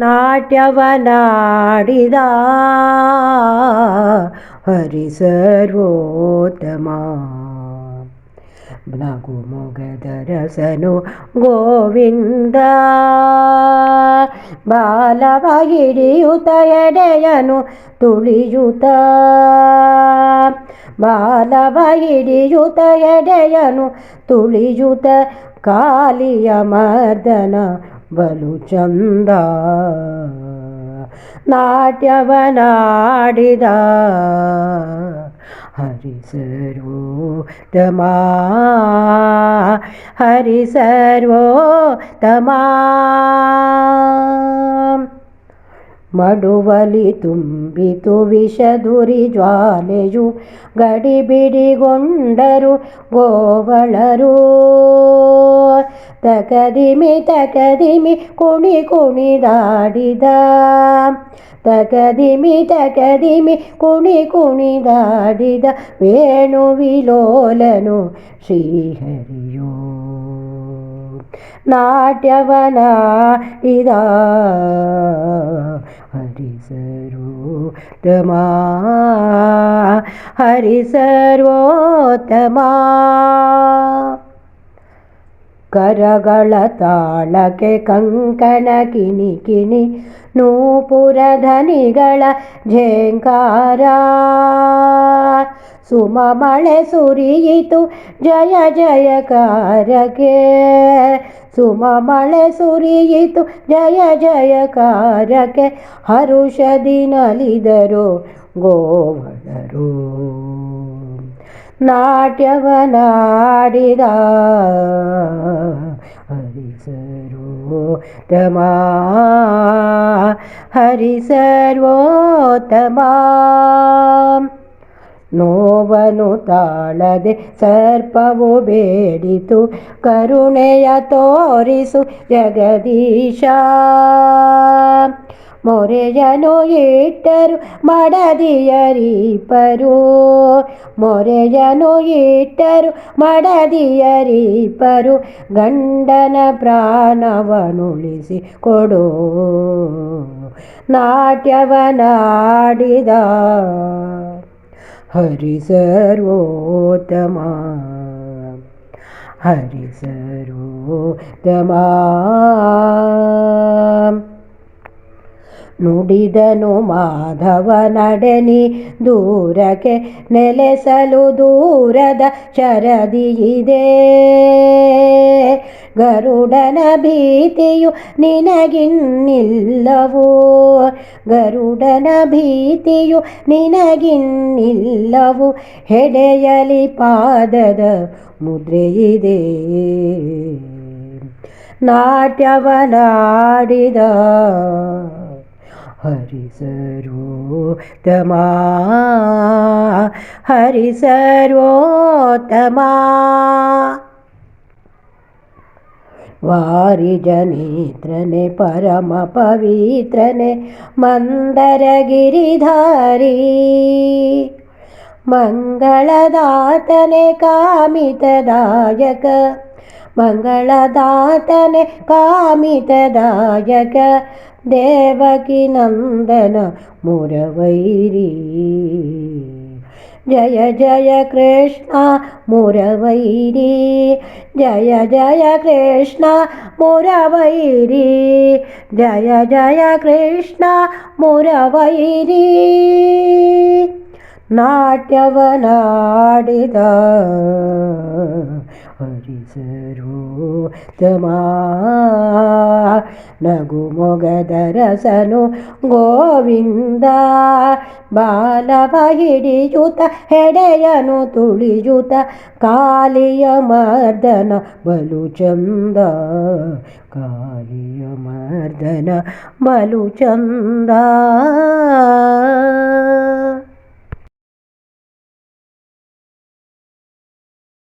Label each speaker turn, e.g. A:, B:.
A: ನಾಟ್ಯವನಾಡಿದ ಹರಿಸರ್ವೋತ್ತಮ ನಗು ಮೊಗದರಸನು ಗೋವಿಂದ ಬಾಲವ ಹಿಡಿಯುತ ಎಡೆಯನು ತುಳಿಯುತ ಬಾಲವ ಹಿಡಿಯುತ ಎಡೆಯನು ತುಳಿಯುತ ಕಾಲಿಯ ಮರ್ದನ ಬಲು ಚಂದ. ನಾಟ್ಯವನಾಡಿದ ಹರಿಸರ್ವೋತ್ತಮ. ಹರಿಸರ್ವೋತ್ತಮ. ಮಡುವಲಿ ತುಂಬಿತು ವಿಷಧುರಿ ಜ್ವಾಲೆಯು ಗಡಿಬಿಡಿಗೊಂಡರು ಗೋವಳರು ತಕದಿಮಿ ತಕದಿಮಿ ಕುಣಿ ಕುಣಿದಾಡಿದ ತಕದಿಮಿ ತಕದಿಮಿ ಕುಣಿ ಕುಣಿದಾಡಿದ ವೇಣು ವಿಲೋಲನು ಶ್ರೀಹರಿಯೋ ಇದ. ಹರಿಸರ್ವೋತ್ತಮ ಹರಿಸರ್ವೋತ್ತಮ. ಕರಗಳ ತಾಳಕೆ ಕಂಕಣ ಕಿಣಿ ಕಿಣಿ ನೂಪುರಧನಿಗಳ ಝೇಂಕಾರ. ಸುಮ ಮಳೆ ಸುರಿಯಿತು, ಜಯ ಜಯಕಾರಕ್ಕೆ. ಸುಮ ಮಳೆ ಸುರಿಯಿತು, ಜಯ ಜಯಕಾರಕ್ಕೆ. ಹರುಷದಿ ನಲಿದರು ಗೋವಳರು. ನಾಟ್ಯವನಾಡಿದ ಹರಿಸರ್ವೋತ್ತಮ ಹರಿಸರ್ವೋತ್ತಮ. ನೋವನು ತಾಳದೆ ಸರ್ಪವು ಬೇಡಿತು, ಕರುಣೆಯ ತೋರಿಸು ಜಗದೀಶ. ಮೊರೆಯನು ಇಟ್ಟರು ಮಡದಿಯರೀಪರು, ಮೊರೆಯನು ಇಟ್ಟರು ಮಡದಿಯರೀಪರು, ಗಂಡನ ಪ್ರಾಣವನುಳಿಸಿ ಕೊಡು. ನಾಟ್ಯವನಾಡಿದ ಹರಿಸರ್ವೋತ್ತಮ ಹರಿಸರ್ವೋತ್ತಮ ನುಡಿದನು ಮಾಧವ ನಡೆನಿ ದೂರಕ್ಕೆ ನೆಲೆಸಲು ದೂರದ ಶರದಿಯಿದೆ ಗರುಡನ ಭೀತಿಯು ನಿನಗಿನ್ನಿಲ್ಲವೋ? ಗರುಡನ ಭೀತಿಯು ನಿನಗಿನ್ನಿಲ್ಲವು? ಹೆಡೆಯಲಿ ಪಾದದ ಮುದ್ರೆಯಿದೆ ನಾಟ್ಯವನಾಡಿದ ಹರಿಸರೋತಮ ಹರಿಸರ್ವೋತ್ತಮ वारिजनेत्रने परमपवित्रने मन्दरगिरिधारी। मङ्गलदातने कामितदायक। मङ्गलदातने कामितदायक। देवकिनन्दन मुरवैरी। ನಂದನ ಮುರವೈರಿ ಜಯ ಜಯ ಕೃಷ್ಣ ಮುರವೈರಿ ಜಯ ಜಯ ಕೃಷ್ಣ ಮುರವೈರಿ ಜಯ ಜಯ ಕೃಷ್ಣ ಹರಿಸರು ತಮ ನಗು ಮೊಗದರಸನು ಗೋವಿಂದ ಬಾಲವ ಹಿಡಿಯುತ ಹೆಡೆಯನು ತುಳಿಯುತ ಕಾಲಿಯ ಮರ್ದನ ಬಲು ಚಂದ ಕಾಲಿಯ ಮರ್ದನ ಬಲು ಚಂದ